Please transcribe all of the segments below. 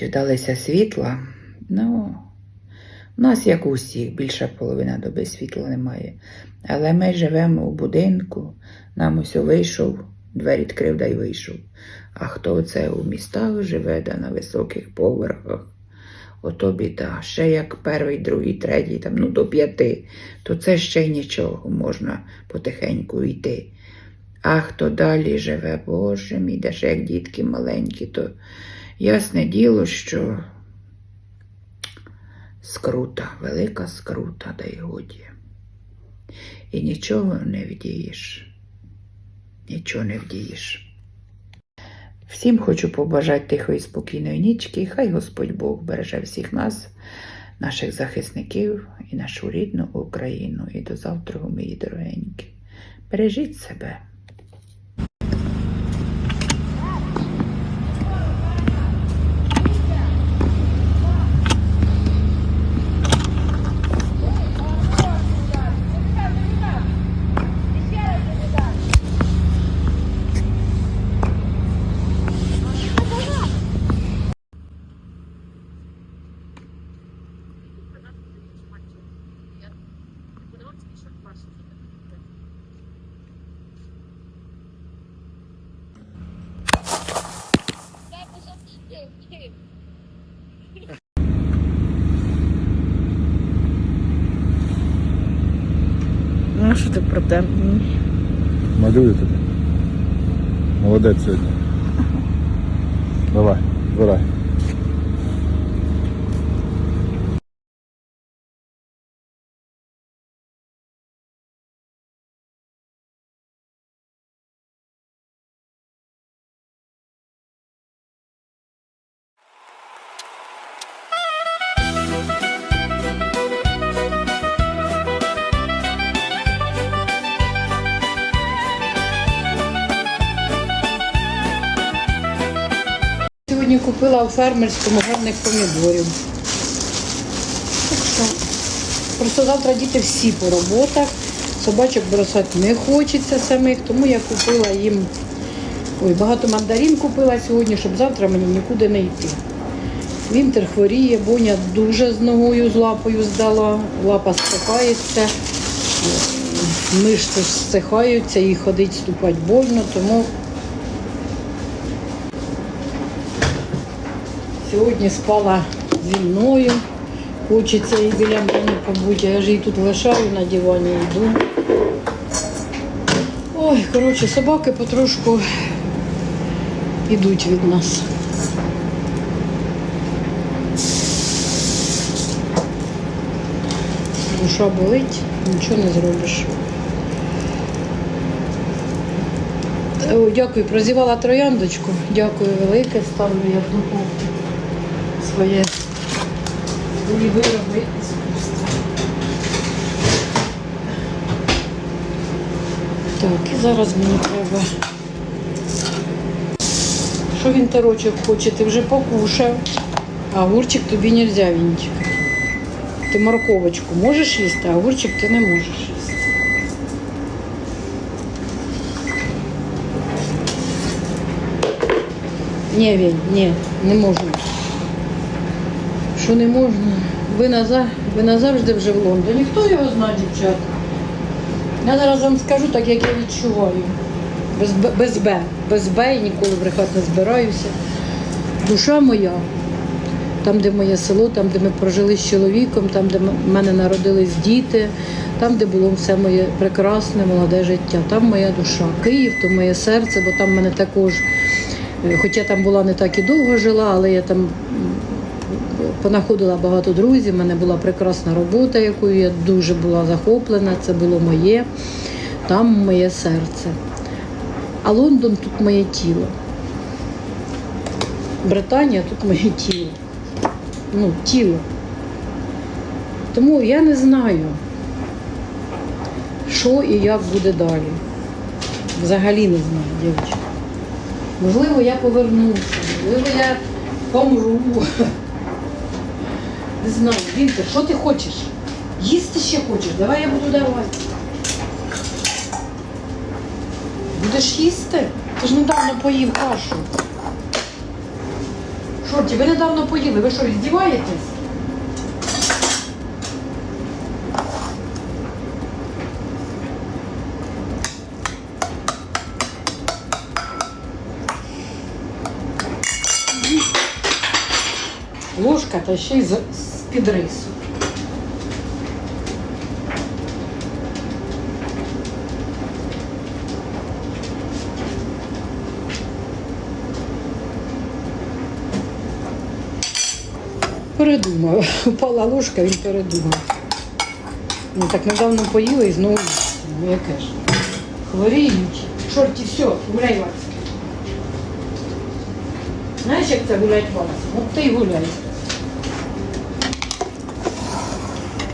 Діждалися світла. Ну, у нас, як у всіх, більша половина доби світла немає. Але ми живемо у будинку, нам ось вийшов, двері відкрив да й вийшов. А хто це у містах живе, да на високих поверхах, ото біда. Ще як перший, другий, третій, там, ну до п'яти, то це ще й нічого, можна потихеньку йти. А хто далі живе, Боже мій, де ще як дітки маленькі, то ясне діло, що скрута, велика скрута, да й годі. І нічого не вдієш. Нічого не вдієш. Всім хочу побажати тихої спокійної нічки. Хай Господь Бог береже всіх нас, наших захисників і нашу рідну Україну. І до завтра, мої дорогенькі. Бережіть себе. Ну, що ти про те? Малюю тобі. Молодець сьогодні. Давай, збирай. Фермерському гарних помідорів. Так що, просто завтра діти всі по роботах. Собачок бросати не хочеться самих, тому я купила їм ой, багато мандарин купила сьогодні, щоб завтра мені нікуди не йти. Вінтер хворіє, Боня дуже з ногою, з лапою здала, лапа стихається, мишці стихаються, і ходить ступати больно, тому Сьогодні спала зі мною. Хочеться і біля мене побути. Я ж її тут лишаю на дивані йду. Ой, коротше, собаки потрошку йдуть від нас. Душа болить, нічого не зробиш. О, дякую, прозівала трояндочку. Дякую велике, ставлю я в духовку своє свої вироби іскусства. Так, і зараз мені треба. Що він тарочок хоче? Ти вже покушав, а огурчик тобі не можна, Вінчик. Ти морковочку можеш їсти, а огурчик ти не можеш їсти. Ні, Вінь, ні, не можна. Що не можна? Ви, наза... ви назавжди вже в Лондоні. Хто його знає, дівчата? Я зараз вам скажу так, як я відчуваю. Без без Б. Без Б і ніколи брехати не збираюся. Душа моя, там, де моє село, там, де ми прожили з чоловіком, там, де в мене народились діти, там, де було все моє прекрасне, молоде життя. Там моя душа. Київ то моє серце, бо там в мене також, е, хоча там була не так і довго жила, але я там понаходила багато друзів, в мене була прекрасна робота, якою я дуже була захоплена, це було моє, там моє серце. А Лондон тут моє тіло. Британія тут моє тіло. Ну, тіло. Тому я не знаю, що і як буде далі. Взагалі не знаю, дівчата. Можливо, я повернуся, можливо, я помру. Не знаю, Вінтер, що ти хочеш? Їсти ще хочеш? Давай я буду давати. Будеш їсти? Ти ж недавно поїв кашу. Шорті, ви недавно поїли, ви що, здіваєтесь? Ложка та ще й з, з-під рису. Передумав. Упала ложка, він передумав. Ну так недавно поїли і знову. Ну яке ж. Хворіють. Шорті, все, гуляй Вацька. Знаєш, як це гулять Вацька? От ти й гуляй.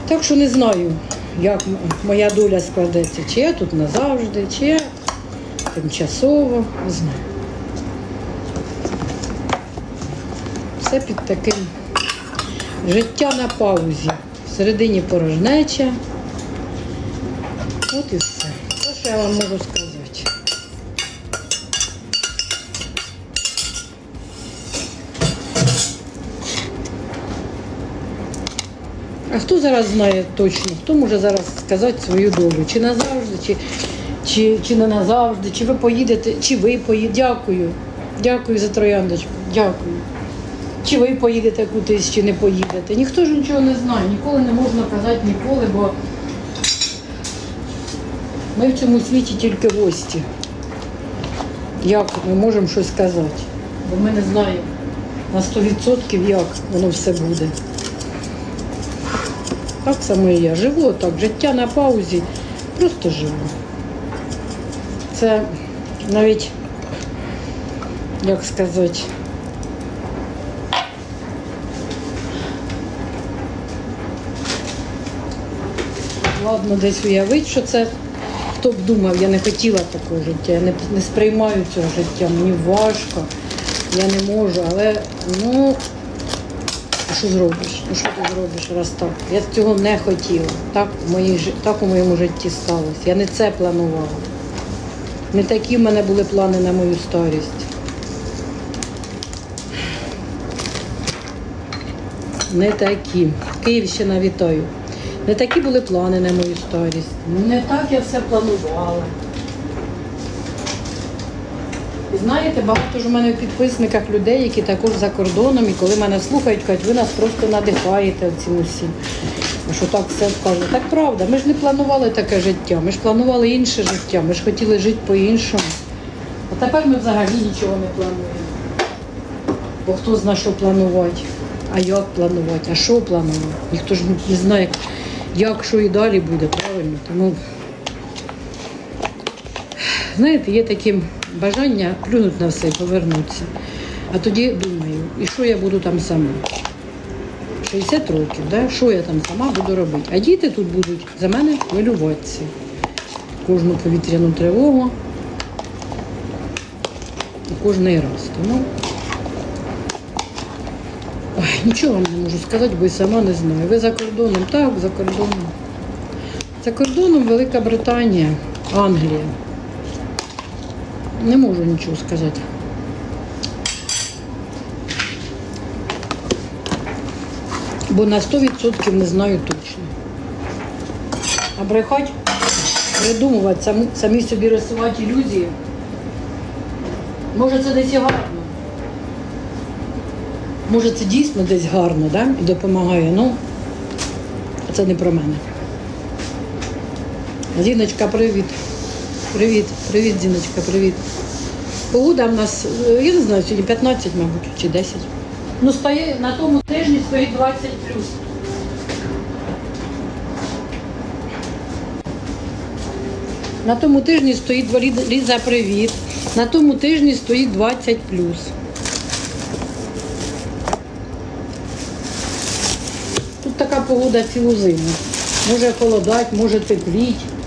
Так що не знаю, як моя доля складеться. Чи я тут назавжди, чи я тимчасово, не знаю. Все під таким життя на паузі. Всередині порожнеча. От і все. Що я вам можу сказати. А хто зараз знає точно? Хто може зараз сказати свою долю? Чи назавжди, чи, чи, чи не назавжди, чи ви поїдете, чи ви поїдете. Дякую. Дякую за трояндочку. Дякую. Чи ви поїдете кудись, чи не поїдете. Ніхто ж нічого не знає, ніколи не можна казати ніколи, бо ми в цьому світі тільки гості. Як ми можемо щось сказати? Бо ми не знаємо на 100% як воно все буде. Так само і я. Живу так, життя на паузі, просто живу. Це навіть, як сказати, ладно десь уявити, що це хто б думав, я не хотіла такого життя, я не, не сприймаю цього життя, мені важко, я не можу, але ну. А що зробиш? Ну що ти зробиш раз так? Я цього не хотіла. Так, в моїй, так у моєму житті сталося. Я не це планувала. Не такі в мене були плани на мою старість. Не такі. Київщина вітаю. Не такі були плани на мою старість. Не так я все планувала. Знаєте, багато ж у мене в підписниках людей, які також за кордоном, і коли мене слухають, кажуть, ви нас просто надихаєте в цьому всім. Що так все кажуть. Так правда, ми ж не планували таке життя, ми ж планували інше життя, ми ж хотіли жити по-іншому. А тепер ми взагалі нічого не плануємо. Бо хто зна, що планувати, а як планувати, а що планувати. Ніхто ж не знає, як, що і далі буде, правильно. Тому знаєте, є таке бажання плюнути на все і повернутися. А тоді думаю, і що я буду там сама? 60 років, да? що я там сама буду робити? А діти тут будуть за мене хвилюватися. Кожну повітряну тривогу. Кожний раз. Тому Ой, нічого вам не можу сказати, бо і сама не знаю. Ви за кордоном? Так, за кордоном. За кордоном Велика Британія, Англія. Не можу нічого сказати. Бо на 100% не знаю точно. А брехать, придумувати, самі, самі собі рисувати ілюзії. Може це десь і гарно. Може це дійсно десь гарно, да? І допомагає. Ну, це не про мене. Зіночка, привіт. Привіт, привіт, Зіночка, привіт. Погода в нас, е, я не знаю, сьогодні 15, мабуть, чи 10. Ну, стає, на тому тижні стоїть 20 плюс. На тому тижні стоїть Ліза, привіт. На тому тижні стоїть 20 плюс. Тут така погода цілу зиму. Може холодати, може тепліть.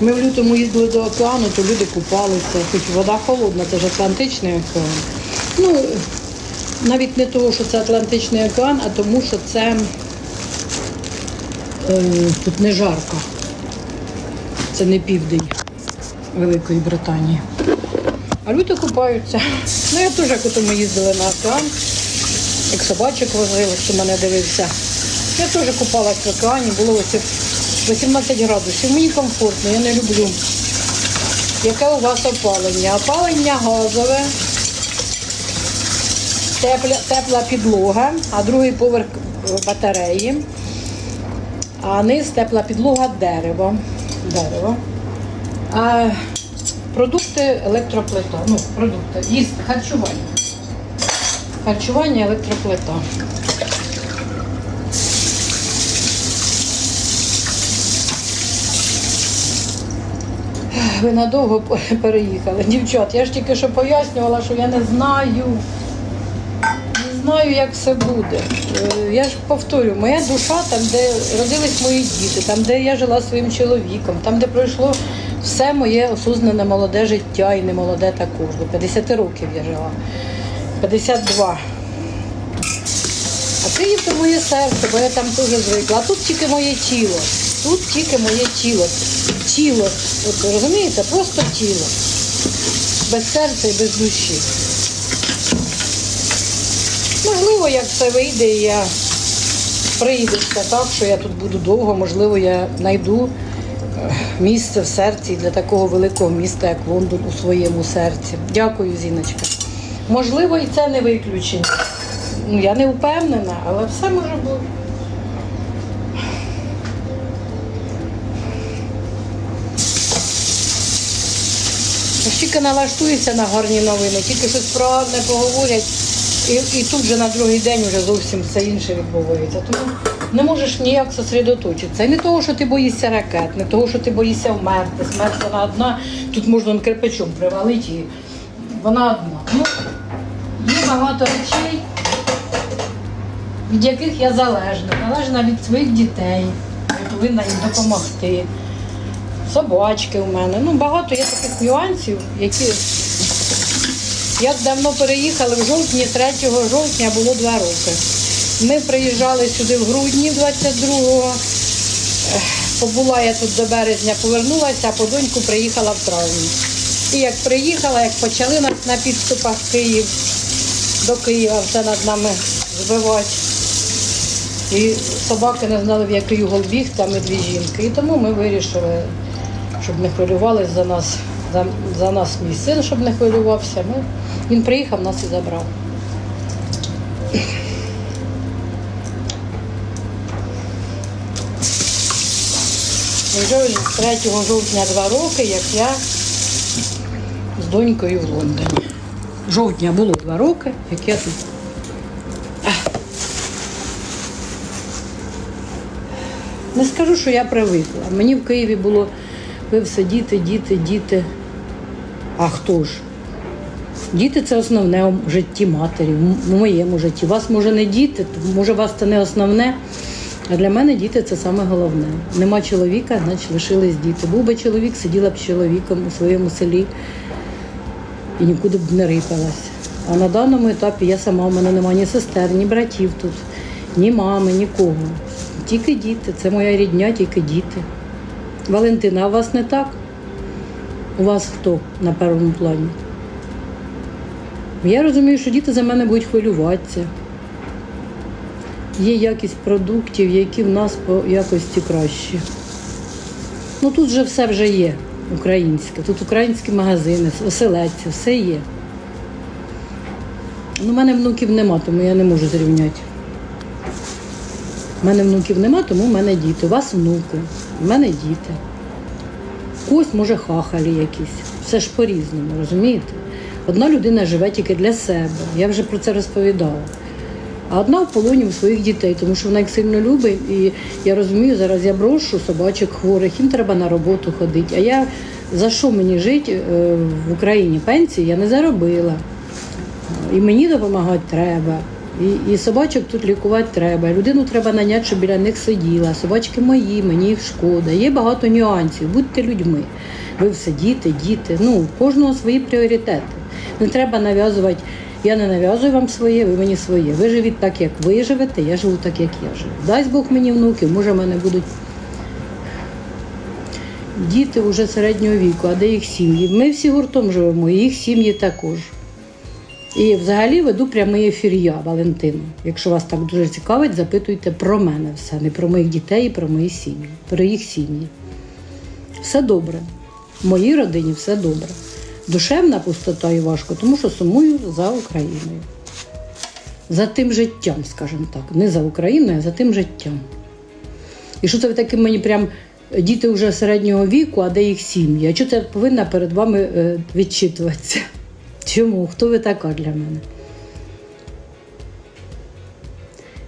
Ми в лютому їздили до океану, то люди купалися, хоч вода холодна, це ж Атлантичний океан. Ну, навіть не того, що це Атлантичний океан, а тому, що це е, тут не жарко. Це не південь Великої Британії. А люди купаються. Ну, я теж, коли ми їздили на океан, як собачок возили, хто мене дивився. Я теж купалась в океані, було ось 18 градусів. Мені комфортно, я не люблю. Яке у вас опалення? Опалення газове, тепла, тепла підлога, а другий поверх е, батареї, а низ тепла підлога дерево. дерево. А продукти електроплита. Ну, продукти, їсти, харчування. Харчування електроплита. Ви надовго переїхали. Дівчат, я ж тільки що пояснювала, що я не знаю. Не знаю, як все буде. Е, Я ж повторю, моя душа там, де родились мої діти, там, де я жила своїм чоловіком, там, де пройшло все моє осознане молоде життя і не молоде також. До 50 років я жила. 52. А Київ це моє серце, бо я там теж звикла. А тут тільки моє тіло. Тут тільки моє тіло. Тіло. От, розумієте? Просто тіло. Без серця і без душі. Можливо, як все вийде, я прийдеться так, що я тут буду довго, можливо, я знайду е, місце в серці для такого великого міста, як Лондон, у своєму серці. Дякую, Зіночка. Можливо, і це не виключення. Ну, я не впевнена, але все може бути. Ось Тільки налаштуються на гарні новини, тільки щось про не поговорять, і, і тут же на другий день вже зовсім все інше відбувається. Тому не можеш ніяк зосередоточитися. І не того, що ти боїшся ракет, не того, що ти боїшся вмерти. Смерть вона одна, тут можна кирпичом привалити, і вона одна. Ну, є багато речей, від яких я залежна. Залежна від своїх дітей. Я повинна їм допомогти. Собачки у мене. Ну, багато є таких нюансів, які. Як давно переїхали в жовтні, 3 жовтня було два роки. Ми приїжджали сюди в грудні 22-го. Побула я тут до березня, повернулася, а по доньку приїхала в травні. І як приїхала, як почали нас на підступах Київ, до Києва все над нами збивати. І собаки не знали, в який угол бігти, а ми дві жінки. І тому ми вирішили, щоб не хвилювалися за нас, за, за нас мій син, щоб не хвилювався. Ми, він приїхав, нас і забрав. Вже 3 жовтня два роки, як я з донькою в Лондоні. Жовтня було два роки, як я тут. Не скажу, що я привикла. Мені в Києві було ви все діти, діти, діти. А хто ж? Діти це основне в житті матері, в моєму житті. Вас може не діти, може вас це не основне. А для мене діти це саме головне. Нема чоловіка, значить лишились діти. Був би чоловік, сиділа б з чоловіком у своєму селі і нікуди б не рипалась. А на даному етапі я сама, у мене немає ні сестер, ні братів тут, ні мами, нікого. Тільки діти, це моя рідня, тільки діти. Валентина, а у вас не так? У вас хто на першому плані? Я розумію, що діти за мене будуть хвилюватися. Є якість продуктів, які в нас по якості кращі. Ну тут же все вже є українське. Тут українські магазини, оселедці, все є. Ну, у мене внуків нема, тому я не можу зрівняти. У мене внуків нема, тому в мене діти. У вас внуки, у мене діти. Когось може хахалі якісь. Все ж по-різному, розумієте? Одна людина живе тільки для себе. Я вже про це розповідала. А одна в полоні у своїх дітей, тому що вона їх сильно любить. І я розумію, зараз я брошу собачок хворих, їм треба на роботу ходити. А я за що мені жити е, в Україні? Пенсії я не заробила. І мені допомагати треба. І, і собачок тут лікувати треба. Людину треба наняти, щоб біля них сиділа. Собачки мої, мені їх шкода. Є багато нюансів. Будьте людьми. Ви все діти, діти. Ну, кожного свої пріоритети. Не треба нав'язувати. Я не нав'язую вам своє, ви мені своє. Ви живіть так, як ви живете, я живу так, як я живу. Дасть Бог мені внуків, може, в мене будуть діти вже середнього віку, а де їх сім'ї. Ми всі гуртом живемо, і їх сім'ї також. І взагалі веду прямий ефір я, Валентина. Якщо вас так дуже цікавить, запитуйте про мене все, не про моїх дітей, і про мої сім'ї, про їх сім'ї. Все добре. В моїй родині все добре. Душевна пустота і важко, тому що сумую за Україною. За тим життям, скажімо так. Не за Україною, а за тим життям. І що це ви таке мені прям діти вже середнього віку, а де їх сім'ї? А чого це повинна перед вами е, відчитуватися? Чому? Хто ви така для мене?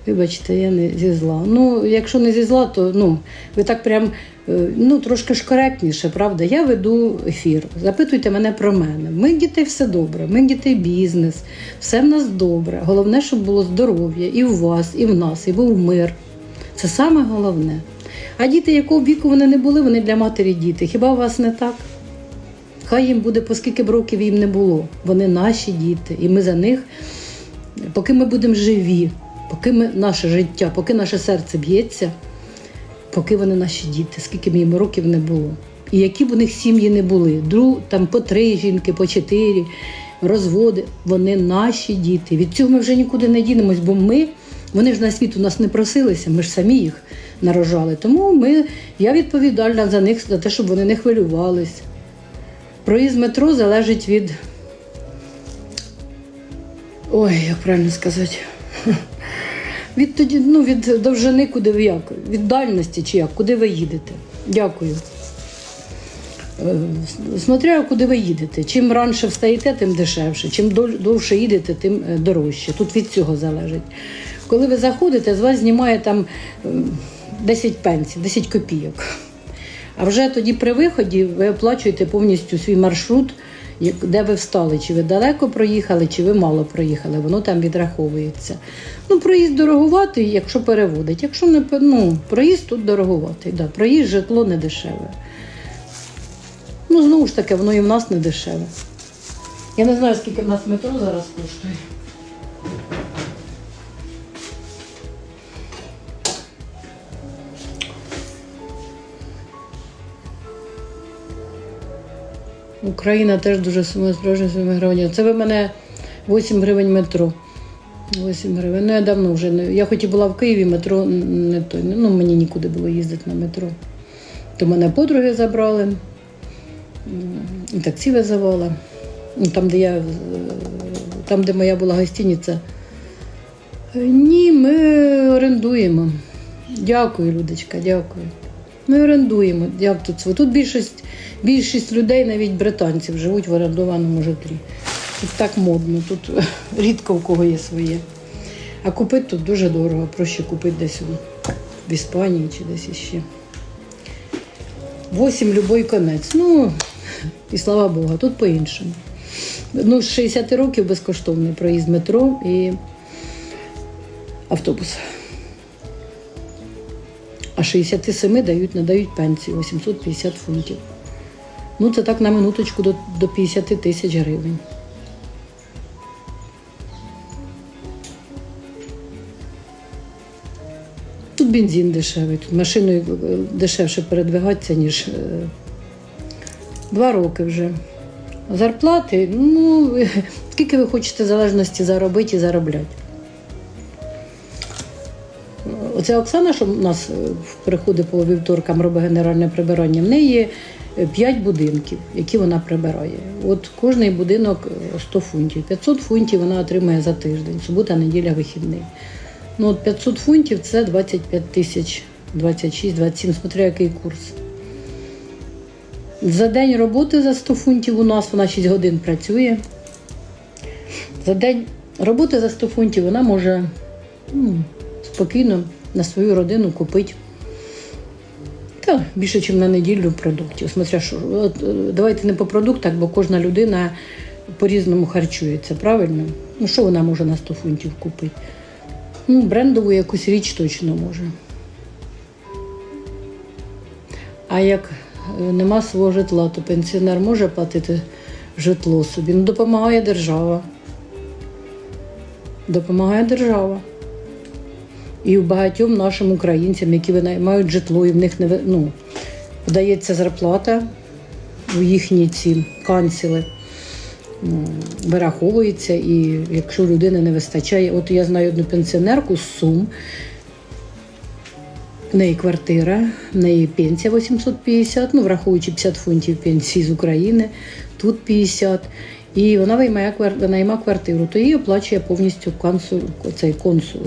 Вибачте, я не зі зла. Ну, якщо не зі зла, то ну, ви так прям е, ну, трошки ж коректніше, правда? Я веду ефір. Запитуйте мене про мене. Ми дітей все добре, ми дітей бізнес, все в нас добре. Головне, щоб було здоров'я і в вас, і в нас, і був мир. Це саме головне. А діти, якого віку вони не були, вони для матері діти. Хіба у вас не так? Хай їм буде, по скільки б років їм не було. Вони наші діти, і ми за них, поки ми будемо живі, поки ми, наше життя, поки наше серце б'ється, поки вони наші діти, скільки б їм років не було. І які б у них сім'ї не були, друг, там по три жінки, по чотири, розводи, вони наші діти. Від цього ми вже нікуди не дінемось, бо ми, вони ж на світ у нас не просилися, ми ж самі їх нарожали. Тому ми, я відповідальна за них, за те, щоб вони не хвилювались. Проїзд метро залежить від. Ой, як правильно сказати. Від тоді, ну, від довжини, куди ви як, від дальності чи як, куди ви їдете. Дякую. Е, Смотря куди ви їдете. Чим раніше встаєте, тим дешевше. Чим довше їдете, тим е, дорожче. Тут від цього залежить. Коли ви заходите, з вас знімає там е, 10 пенсій, 10 копійок. А вже тоді при виході ви оплачуєте повністю свій маршрут, де ви встали, чи ви далеко проїхали, чи ви мало проїхали, воно там відраховується. Ну, проїзд дороговатий, якщо переводить. Якщо не ну, проїзд тут дороговатий. Да. Проїзд житло не дешеве. Ну, знову ж таки, воно і в нас не дешеве. Я не знаю, скільки в нас метро зараз коштує. Україна теж дуже сума справжня 7 гривень. Це ви мене 8 гривень метро. 8 гривень. Ну я давно вже не. Я хоч і була в Києві, метро не той. Ну мені нікуди було їздити на метро. То мене подруги забрали, і таксі визивала. Ну, Там, де я, е, там, де моя була гостиниця. Е, Ні, ми орендуємо. Дякую, Людочка, дякую. Ми орендуємо. Як тут? Тут більшість, більшість людей, навіть британців, живуть в орендованому житлі. Тут так модно, тут рідко у кого є своє. А купити тут дуже дорого, проще купити десь в Іспанії чи десь іще. Восім любой конець. Ну, і слава Богу, тут по-іншому. Ну, з 60 років безкоштовний проїзд метро і автобус. А 67 дають, надають пенсію 850 фунтів. Ну, це так на минуточку до, до 50 тисяч гривень. Тут бензин дешевий, тут машиною е, дешевше передвигатися, ніж е, два роки вже. Зарплати, ну, скільки ви хочете залежності заробити і заробляти. Оця Оксана, що в нас е, приходить по вівторкам, робить генеральне прибирання, в неї є 5 будинків, які вона прибирає. От кожний будинок е, 100 фунтів. 500 фунтів вона отримує за тиждень, субота, неділя, вихідний. Ну, от 500 фунтів це 25 тисяч, 26, 27, смотря який курс. За день роботи за 100 фунтів у нас вона 6 годин працює. За день роботи за 100 фунтів вона може ну, спокійно на свою родину купити та, більше, ніж на неділю продуктів. Смотря що, е, давайте не по продуктах, бо кожна людина по-різному харчується, правильно? Ну, що вона може на 100 фунтів купити? Ну, брендову якусь річ точно може. А як е, нема свого житла, то пенсіонер може платити житло собі. Ну, допомагає держава. Допомагає держава. І в багатьом нашим українцям, які винаймають житло, і в них не ну, подається зарплата у їхні ці канціли. вираховується, і якщо людини не вистачає, от я знаю одну пенсіонерку з Сум. В неї квартира, в неї пенсія 850, ну враховуючи 50 фунтів пенсії з України, тут 50. І вона виймає квар- наймає квартиру, то її оплачує повністю консул, цей консул,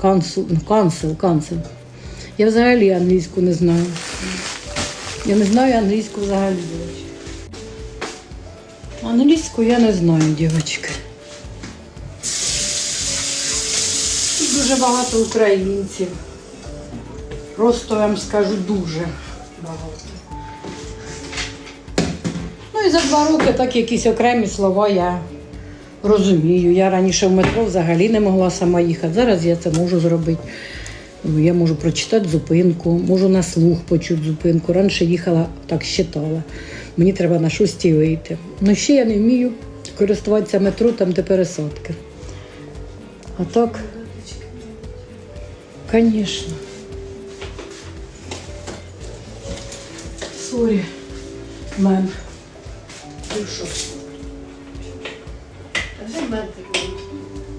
консул, консул, консул. Я взагалі англійську не знаю. Я не знаю англійську взагалі. Англійську я не знаю, дівчатки. Тут дуже багато українців. Просто я вам скажу дуже Ну і за два роки так якісь окремі слова я розумію. Я раніше в метро взагалі не могла сама їхати. Зараз я це можу зробити. Ну, Я можу прочитати зупинку, можу на слух почути зупинку. Раніше їхала, так щитала. Мені треба на шостій вийти. Ну ще я не вмію користуватися метро, там де пересадки. А так, звісно. Сорі, мем. Ну що?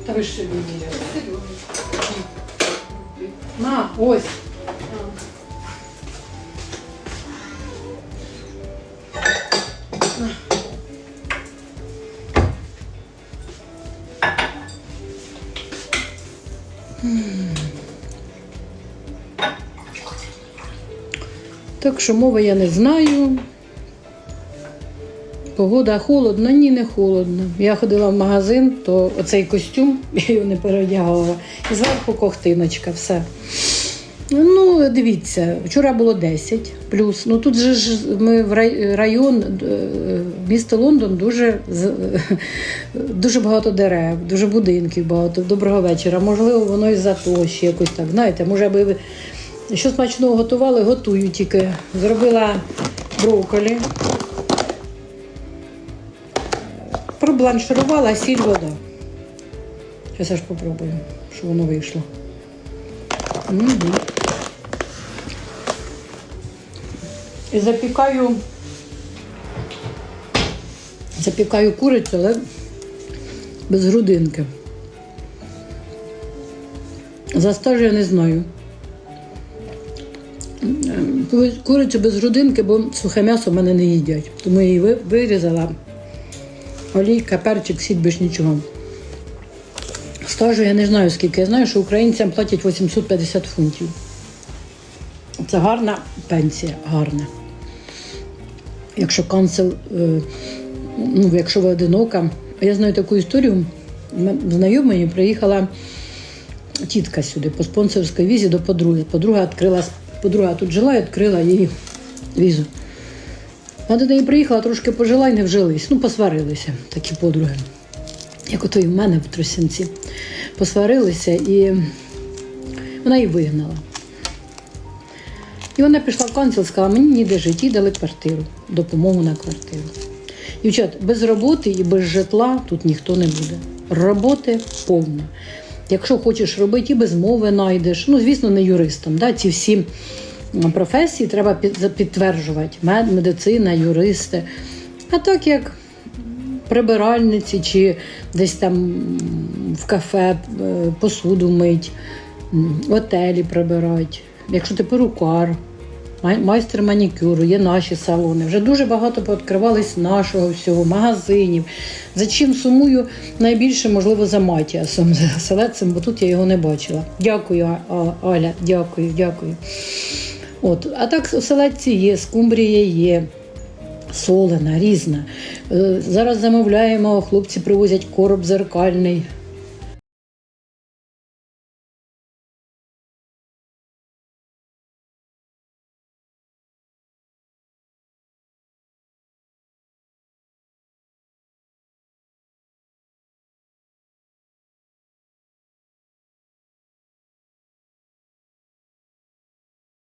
Та ви ж собі міряли. На, ось. Так що мови я не знаю. Погода холодно, ні, не холодно. Я ходила в магазин, то оцей костюм я його не переодягала. І зверху ковтиночка, все. Ну, дивіться, вчора було 10 плюс. Ну тут же ж ми в рай- район, е, місто Лондон дуже, дуже багато дерев, дуже будинків багато. Доброго вечора. Можливо, воно і за то ще якось так. Знаєте, може, аби ви що смачного готували, готую тільки. Зробила брокколі. Пробланширувала сіль вода. Зараз я ж попробую, що воно вийшло. Угу. І запікаю, запікаю курицю, але без грудинки. За стаж я не знаю. Курицю без грудинки, бо сухе м'ясо в мене не їдять. Тому я її вирізала. Олійка, перчик, сіль, більш нічого. Стажу я не знаю скільки. Я знаю, що українцям платять 850 фунтів. Це гарна пенсія, гарна. Якщо канцел, е, ну, якщо ви одинока. Я знаю таку історію. Знайомої приїхала тітка сюди по спонсорській візі до подруги. Подруга відкрила, подруга тут жила і відкрила їй візу. Вона до неї приїхала, трошки пожила і не вжились. Ну, посварилися такі подруги. Як ото і в мене в Тросянці. Посварилися і вона її вигнала. І вона пішла в канцел, сказала, мені ніде жити, дали квартиру, допомогу на квартиру. Дівчат, без роботи і без житла тут ніхто не буде. Роботи повно. Якщо хочеш робити, і без мови знайдеш. Ну, звісно, не юристом. Да? Ці всі професії треба підтверджувати. Мед, медицина, юристи. А так як прибиральниці чи десь там в кафе е, посуду мить, отелі прибирати. Якщо ти перукар, майстер манікюру, є наші салони. Вже дуже багато пооткривались нашого всього, магазинів. За чим сумую найбільше, можливо, за Матіасом, за селецем, бо тут я його не бачила. Дякую, Аля, дякую, дякую. От, а так у салатці є, скумбрія є. Солена, різна. Е, Зараз замовляємо, хлопці привозять короб зеркальний.